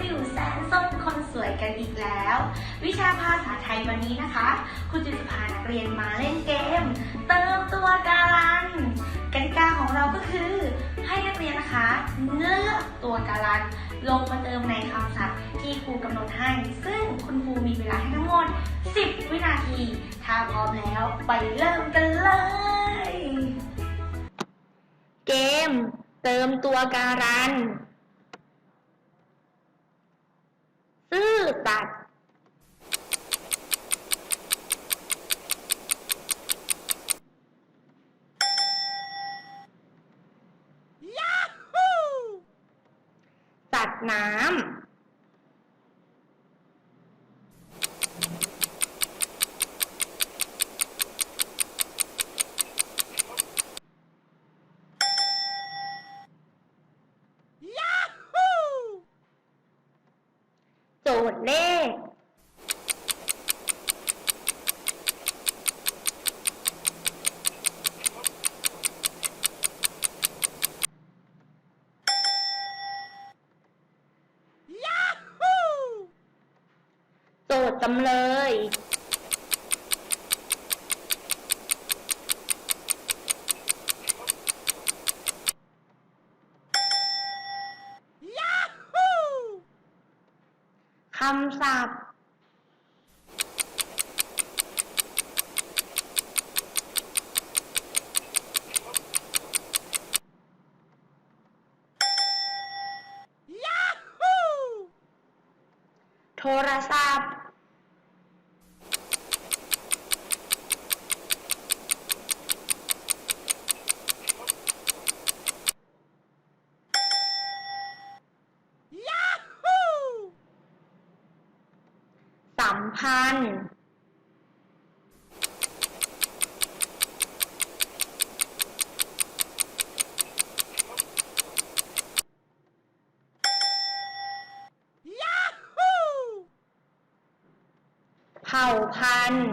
วิวแสนส้มคนสวยกันอีกแล้ว วิชาภาษาไทยวันนี้นะคะครูจุจะพานักเรียนมาเล่นเกม เติมตัวการันกติกาของเราก็คือ ให้นักเรียนนะคะเลือกตัวการันลงมาเติมในคำศัพท์ที่ครูกำหนดให้ ซึ่งคุณครูมีเวลาให้ทั้งหมด 10 วินาที ถ้าพร้อมแล้วไปเริ่มกันเลย เกม เติมตัวการัน ซื่ อสัตย์สัตว์น้ำ โจทย์เลข โจทย์จำเลย คำศัพท์ โทรศัพท์ สัมพันธ์ เผ่าพันธุ์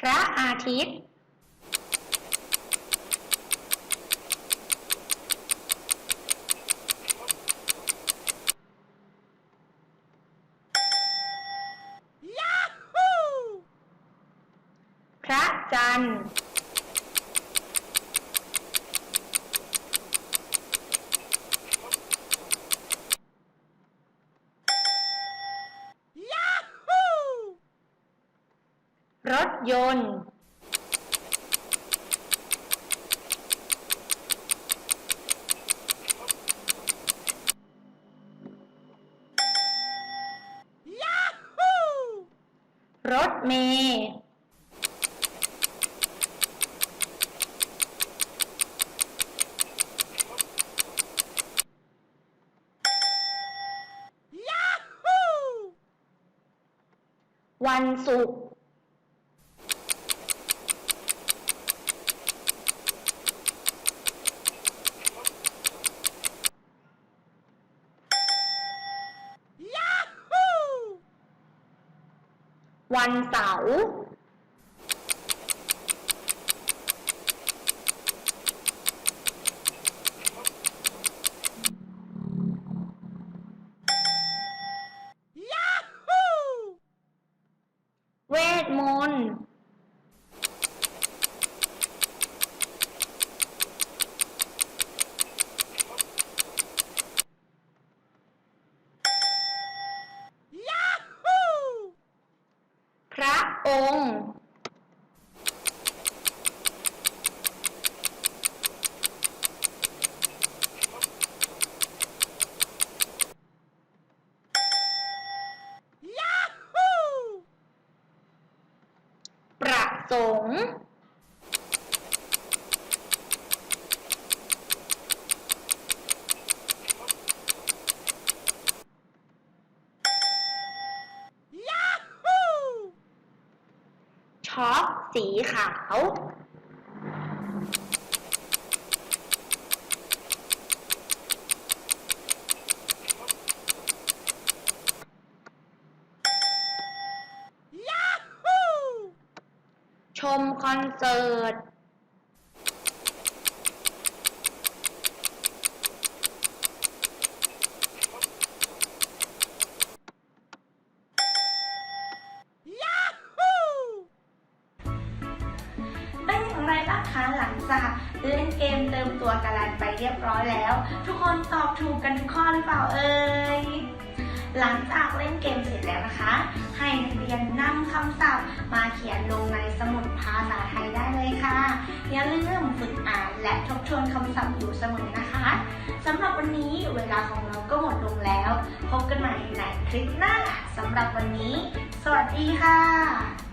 พระอา ทิตย์ พระจันทร์ รถยนต์ รถเมล์วันศุกร์ วันเสาร์เวทมนต์ พระองค์ ประ สงค์ช็อกสีขาว มคอนเสิร์ตเป็นอย่างไรบ้างคะหลังจากเล่นเกมเติมตัวการันไปเรียบร้อยแล้ว ทุกคนตอบถูกกันทุกข้อหรือเปล่าเอ่ย หลังจากเล่นเกมเสร็จแล้วนะคะ ให้นักเรียนนำคำศัพท์มาเขียนลงในสมุดภาษาไทยได้เลยค่ะ อย่าลืมฝึกอ่านและทบทวนคำศัพท์อยู่เสมอนะคะสำหรับวันนี้เวลาของเราก็หมดลงแล้ว พบกันใหม่ในคลิปหน้าสำหรับวันนี้ สวัสดีค่ะ